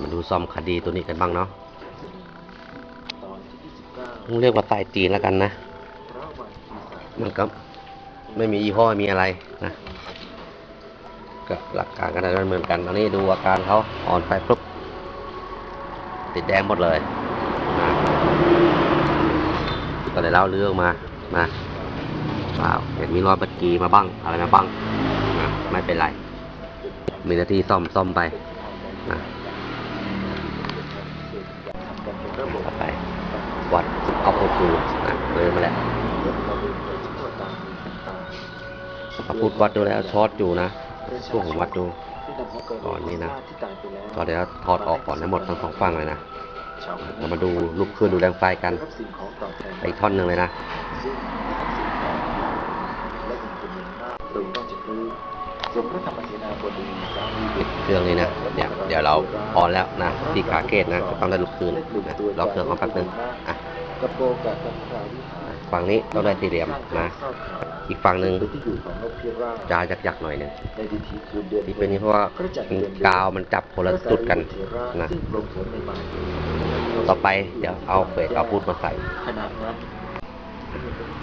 มาดูซ่อมคดีตัวนี้กันบ้างเนาะตอนที่ยี่สิบเก้าต้องเรียกว่าสายจีนแล้วกันนะระหว่างที่สามมันก็ไม่มียี่ห้อไม่มีอะไรนะก็หลักการก็ได้เหมือนกันตอนนี้ดูอาการเขาอ่อนไปปุ๊บติดแดงหมดเลยนะก็เลยเล่าเรื่องมานะว้าวเห็นมีรอยบัดกีมาบ้างอะไรมาบ้างนะไม่เป็นไร มีหน้าที่ซ่อมซ่อมไปนะทำกัน เระบบต่อไป วัดเอาโพจูนะเลยมาแล้วปทั่วตามมือต่างพระพุทธวัดดูแล้วช็อตอยู่นะๆพวกผมวัดดูก่อนนี่นะที่ตายไปแล้วก็เดี๋ยวถอดออกก่อนทั้งหมดทั้งสองฝั่งเลยนะเรามาดูรูปคลื่นดูแรงไฟกันไปท่อนหนึ่งเลยนะ เครื่องนี้นะเดี๋ยเดี๋ยวเราพอนแล้วนะที่ขาเกตนะต้องได้ลูกคืนนะรอเครื่องของแป๊บนึงอะฝั่งนี้ต้องได้สี่เหลี่ยมนะ อีกฝั่งหนึ่งเป็นที่อยู่ของนกพิรายักๆหน่อยหนึงที่เป็นเพราะว่ากาวมันจับคนละจุดกันนะต่อไปเดี๋ยวเอาเฟสเอาพุทธมาใส่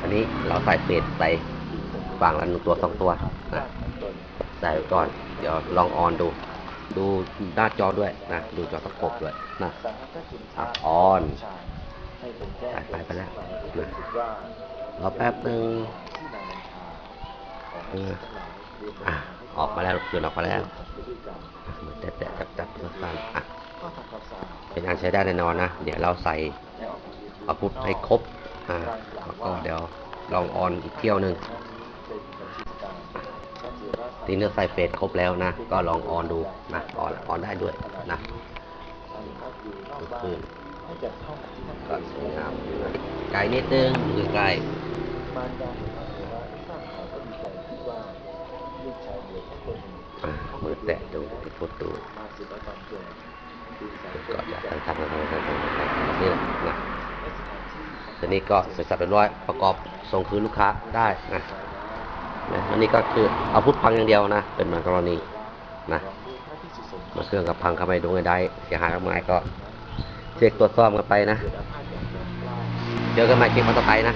อันนี้เราใส่เฟสไปฝั่งละหนึ่งตัวสองตัวนะ ใส่ก่อน เดี๋ยวลองออนดู ดูหน้าจอด้วยนะ ดูจอตะกบด้วยนะอะออนสายไฟไปแล้วนะรอแป๊บหนึ่งอออะออกมาแล้วคืนออกมาแล้วแตะแตะจับจับสั้นๆอะเป็นอันใช้ได้แน่นอนนะ เดี๋ยวเราใส่อาพุทให้ครบอ่าแล้วก็เดี๋ยวลองออนอีกเที่ยวหนึ่ง ทีเนี้ใส่เฟสครบแล้วนะ ก็ลองออนดูนะออนออนได้ด้วยนะก็คือก็สวยงามไกลนิดนึงอยู่ใกล้มารดาเห็นพระเถระทราบข่าวก็ดีใจคิดว่าลูกชายเหลือแค่คนหนึ่งอ่ามือแตะดูที่ฟุตดูเกิดดูสายก็จะทำทำทำทำทำทำแบบนี้แหละนะและสถานที่ทีนี้ก็เสร็จสับเรียบร้อยประกอบส่งคืนลูกค้าได้นะ นะอันนี้ก็คือเอาพุทพังอย่างเดียวนะ เป็นบางกรณีนะมาเครื่องกับพังเข้าไปดูไงได้ เสียหายมากมายก็เช็คตรวจสอบกันไปนะเดี๋ยวก็มาเจอกันใหม่คลิปต่อไปนะ